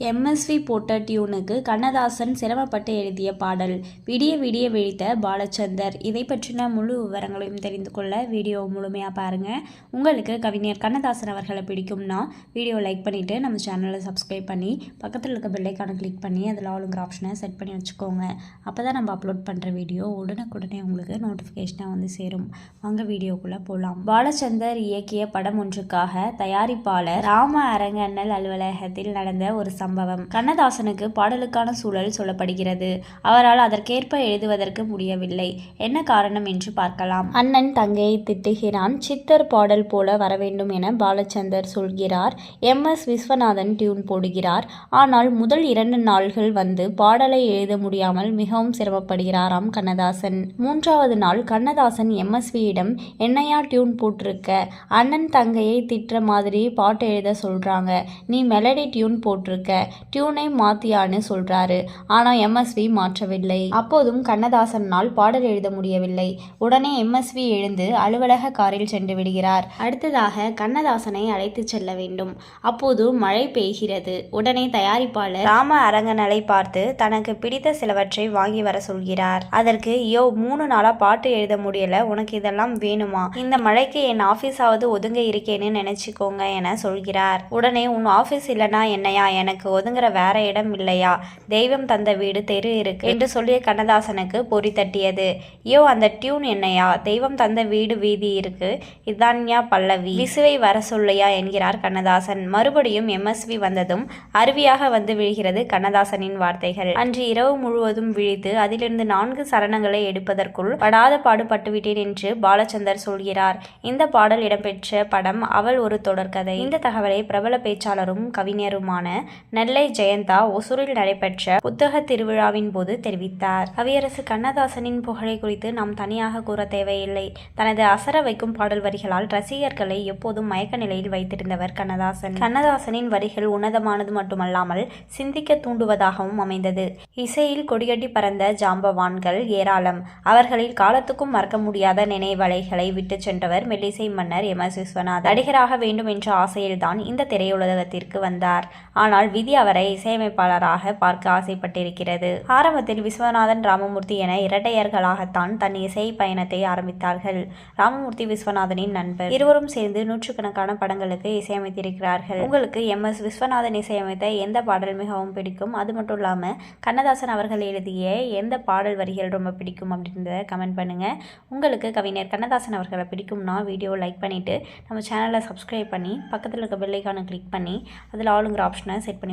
MSV போட்ட டியூனுக்கு கண்ணதாசன் சிரமப்பட்டு எழுதிய பாடல் விடிய விடிய விழித்த பாலச்சந்தர். இதை பற்றின முழு விவரங்களையும் தெரிந்து கொள்ள வீடியோ முழுமையாக பாருங்கள் உங்களுக்கு கவிஞர் கண்ணதாசன் அவர்களை பிடிக்கும்னா வீடியோ லைக் பண்ணிவிட்டு நம்ம சேனலை சப்ஸ்கிரைப் பண்ணி பக்கத்தில் இருக்க பெல்லைக்கான கிளிக் பண்ணி அதில் ஆளுங்கிற ஆப்ஷனை செட் பண்ணி வச்சுக்கோங்க. அப்போ தான் நம்ம அப்லோட் பண்ணுற வீடியோ உடனுக்குடனே உங்களுக்கு நோட்டிஃபிகேஷனாக வந்து சேரும். வாங்க வீடியோக்குள்ளே போகலாம் பாலச்சந்தர் இயக்கிய படம் ஒன்றுக்காக தயாரிப்பாளர் ராம அரங்கண்ணல் அலுவலகத்தில் நடந்த ஒரு சம்பவம். கண்ணதாசனுக்கு பாடலுக்கான சூழல் சொல்லப்படுகிறது. அவரால் அதற்கேற்ப எழுதுவதற்கு முடியவில்லை. என்ன காரணம் என்று பார்க்கலாம். அண்ணன் தங்கையை திட்டுகிறான். சித்தர் பாடல் போல வர வேண்டும் என பாலச்சந்தர் சொல்கிறார். எம். எஸ். விஸ்வநாதன் டியூன் போடுகிறார். ஆனால் முதல் இரண்டு நாள்கள் வந்து பாடலை எழுத முடியாமல் மிகவும் சிரமப்படுகிறாராம் கண்ணதாசன். மூன்றாவது நாள் கண்ணதாசன் எம்எஸ்வியிடம் என்னையா டியூன் போட்டிருக்க? அண்ணன் தங்கையை திட்டுற மாதிரி பாட்டு எழுத சொல்றாங்க. நீ மெலடி டியூன் போட்டிருக்க. டியூனை மாத்தியான்னு சொல்றாரு. ஆனா எம்எஸ்வி மாற்றவில்லை. அப்போதும் கண்ணதாசனால் பாடல் எழுத முடியவில்லை. உடனே எம்எஸ்வி எழுந்து அலுவலக காரில் சென்று விடுகிறார். அடுத்ததாக கண்ணதாசனை அழைத்து செல்ல வேண்டும். அப்போது மழை பெய்கிறது. உடனே தயாரிப்பாளர் ராம அரங்கநலை பார்த்து தனக்கு பிடித்த சிலவற்றை வாங்கி வர சொல்கிறார். அதற்கு யோ மூணு நாளா பாட்டு எழுத முடியல. உனக்கு இதெல்லாம் வேணுமா? இந்த மழைக்கு என் ஆபீஸாவது ஒதுங்க இருக்கேன்னு நினைச்சுக்கோங்க என சொல்கிறார். உடனே உன் ஆபீஸ் இல்லனா என்னையா? எனக்கு ஒதுங்குற வேற இடம் இல்லையா? தெய்வம் தந்த வீடு தெரு இருக்கு. என்று சொல்லிய கண்ணதாசனுக்கு பொறி தட்டியது. யோ அந்த டியூன் என்னையா? தெய்வம் தந்த வீடு வீதி இருக்கு. இதான்யா பல்லவி. விசுவை வர சொல்லையா? என்கிறார் கண்ணதாசன். மறுபடியும் எம்எஸ்வி வந்ததும் அருவியாக வந்து விழுகிறது கண்ணதாசனின் வார்த்தைகள். அன்று இரவு முழுவதும் விழித்து அதிலிருந்து நான்கு சரணங்களை எடுப்பதற்குள் படாத பாடுபட்டுவிட்டேன் என்று பாலச்சந்தர் சொல்கிறார். இந்த பாடல் இடம்பெற்ற படம் அவள் ஒரு தொடர்கதை. இந்த தகவலை பிரபல பேச்சாளரும் கவிஞருமான நெல்லை ஜெயந்தா ஒசூரில் நடைபெற்ற புத்தக திருவிழாவின் போது தெரிவித்தார். கவியரசு கண்ணதாசனின் புகழை குறித்து நாம் தனியாக கூற தேவையில்லை. தனது அசர வைக்கும் பாடல் வரிகளால் ரசிகர்களை எப்போதும் மயக்க நிலையில் வைத்திருந்தவர் கண்ணதாசன். கண்ணதாசனின் வரிகள் உன்னதமானது மட்டுமல்லாமல் சிந்திக்க தூண்டுவதாகவும் அமைந்தது. இசையில் கொடியடி பறந்த ஜாம்பவான்கள் ஏராளம். அவர்களில் காலத்துக்கும் மறக்க முடியாத நினைவலைகளை விட்டு சென்றவர் மெல்லிசை மன்னர் எம். எஸ். விஸ்வநாத் நடிகராக வேண்டும் என்ற ஆசையில்தான் இந்த திரையுலகத்திற்கு வந்தார். ஆனால் நிதி அவரை இசையமைப்பாளராக பார்க்க ஆசைப்பட்டிருக்கிறது. ஆரம்பத்தில் விஸ்வநாதன் ராமமூர்த்தி என இரட்டையர்களாகத்தான் தன் இசை பயணத்தை ஆரம்பித்தார்கள். ராமமூர்த்தி விஸ்வநாதனின் நண்பர். இருவரும் சேர்ந்து நூற்றுக்கணக்கான படங்களுக்கு இசையமைத்திருக்கிறார்கள். உங்களுக்கு எம். எஸ். விஸ்வநாதன் இசையமைத்த எந்த பாடல் மிகவும் பிடிக்கும்? அது மட்டும் இல்லாமல் கண்ணதாசன் அவர்கள் எழுதிய எந்த பாடல் வரிகள் ரொம்ப பிடிக்கும் அப்படின்றத கமெண்ட் பண்ணுங்கள் உங்களுக்கு கவிஞர் கண்ணதாசன் அவர்களை பிடிக்கும்னா வீடியோ லைக் பண்ணிவிட்டு நம்ம சேனலை சப்ஸ்கிரைப் பண்ணி பக்கத்தில் இருக்க பெல்லைக்கான கிளிக் பண்ணி அதில் ஆளுங்கிற ஆப்ஷனை செட் பண்ணி